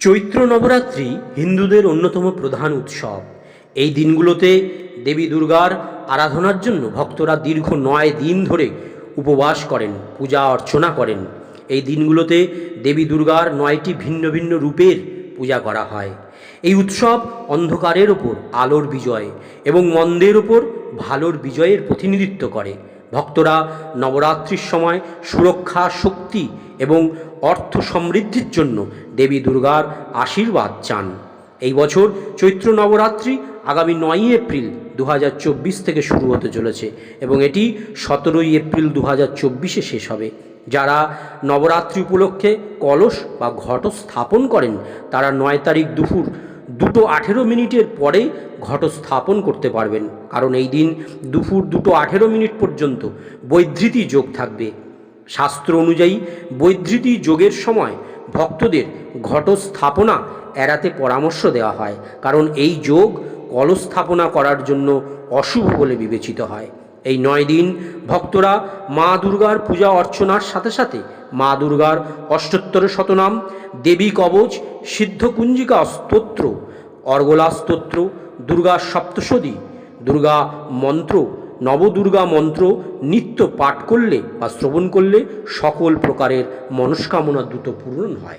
চৈত্র নবরাত্রি হিন্দুদের অন্যতম প্রধান উৎসব। এই দিনগুলোতে দেবী দুর্গার আরাধনার জন্য ভক্তরা দীর্ঘ নয় দিন ধরে উপবাস করেন, পূজা অর্চনা করেন। এই দিনগুলোতে দেবী দুর্গার নয়টি ভিন্ন ভিন্ন রূপের পূজা করা হয়। এই উৎসব অন্ধকারের ওপর আলোর বিজয় এবং মন্দের ওপর ভালোর বিজয়ের প্রতিনিধিত্ব করে। ভক্তরা নবরাত্রির সময় সুরক্ষা, শক্তি এবং অর্থ সমৃদ্ধির জন্য দেবী দুর্গার আশীর্বাদ চান। এই বছর চৈত্র নবরাত্রি আগামী নয়ই এপ্রিল দু হাজার চব্বিশ থেকে শুরু হতে চলেছে এবং এটি সতেরোই এপ্রিল দু চব্বিশে শেষ হবে। যারা নবরাত্রি উপলক্ষে কলস বা ঘট স্থাপন করেন, তারা নয় তারিখ দুপুর দুটো আঠেরো মিনিটের পরে ঘট স্থাপন করতে পারবেন। কারণ এই দিন দুপুর দুটো আঠেরো মিনিট পর্যন্ত বৈধৃতি যোগ থাকবে। শাস্ত্র অনুযায়ী বৈধৃতি যোগের সময় ভক্তদের ঘট স্থাপনা এড়াতে পরামর্শ দেওয়া হয়। কারণ এই যোগ কলস্থাপনা করার জন্য অশুভ বলে বিবেচিত হয়। এই নয় দিন ভক্তরা মা দুর্গার পূজা অর্চনার সাথে সাথে মা দুর্গার অষ্টোত্তর শতনাম, দেবী কবচ, সিদ্ধকুঞ্জিকা স্তোত্র, অর্গলা স্তোত্র, দুর্গা সপ্তশতী, দুর্গা মন্ত্র, নবদুর্গা মন্ত্র নিত্য পাঠ করলে বা শ্রবণ করলে সকল প্রকারের মনস্কামনা দ্রুত পূরণ হয়।